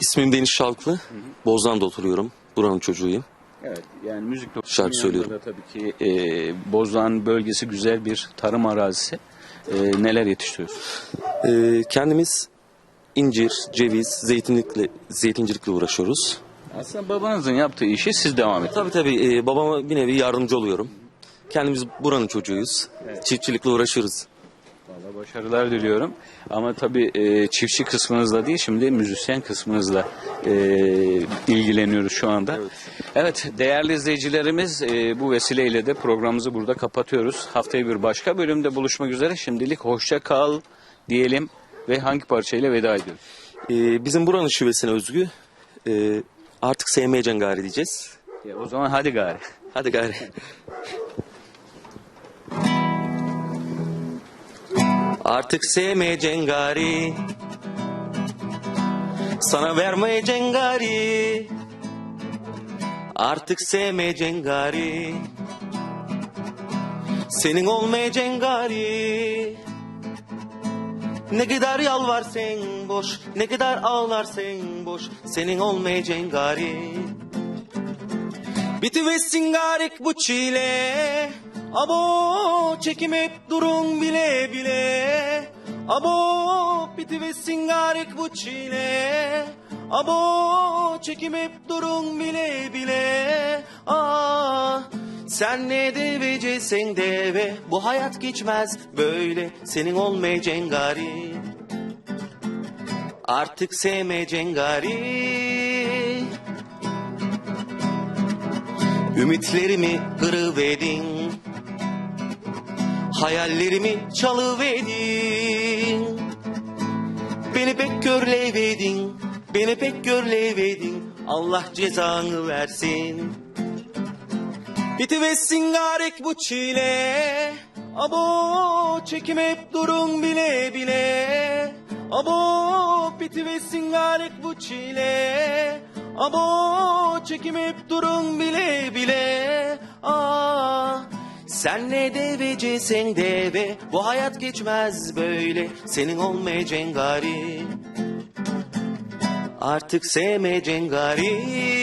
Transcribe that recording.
İsmim Deniz Şalklı. Bozdan'da oturuyorum. Buranın çocuğuyum. Evet yani müzik Şarkı söylüyorum. Da tabii ki e, Bozdağ bölgesi güzel bir tarım arazisi. E, neler yetiştiriyorsunuz? Ee, kendimiz incir, ceviz, zeytinlikle, zeytincilikle uğraşıyoruz. Aslında babanızın yaptığı işi siz devam edin. Tabii tabii e, babama bir nevi yardımcı oluyorum. Kendimiz buranın çocuğuyuz. Çiftçilikle uğraşıyoruz. Vallahi başarılar diliyorum. Ama tabii e, çiftçi kısmınızla değil şimdi müzisyen kısmınızla e, ilgileniyoruz şu anda. Evet. Evet, değerli izleyicilerimiz e, bu vesileyle de programımızı burada kapatıyoruz. Haftaya bir başka bölümde buluşmak üzere. Şimdilik hoşça kal diyelim ve hangi parçayla veda ediyoruz? Ee, bizim buranın şivesine özgü. e, artık sevmeyeceksin gari diyeceğiz. Ya, o zaman hadi gari. Hadi gari. Artık sevmeyeceksin gari. Sana vermeyeceksin gari. Artık sevmeyeceksin gari. Senin olmayacaksın gari. Ne kadar yalvar sen boş, ne kadar ağlar boş, senin olmayacaksın gari. Bitiversin garip bu çile Abo çekim hep durun bile bile. Abo bitiversin garip bu çile. Abo çekim hep durun bile bile. Ah sen ne deveceksen deve? Bu hayat geçmez böyle. Senin olmayacaksın garip. Artık sevmeyeceksin garip. Ümitlerimi kırıverdin Hayallerimi çalıverdin. Beni pek körleyverdin Beni pek körleyverdin Allah cezanı versin. Bitiversin garek bu çile. Abo çekim hep durun bile bile. Abo bitiversin garek bu çile. Abo çekim hep durun bile bile sen ne deveceksen deve. Bu hayat geçmez böyle. Senin olmayacaksın gari Artık sevmeyeceksin gari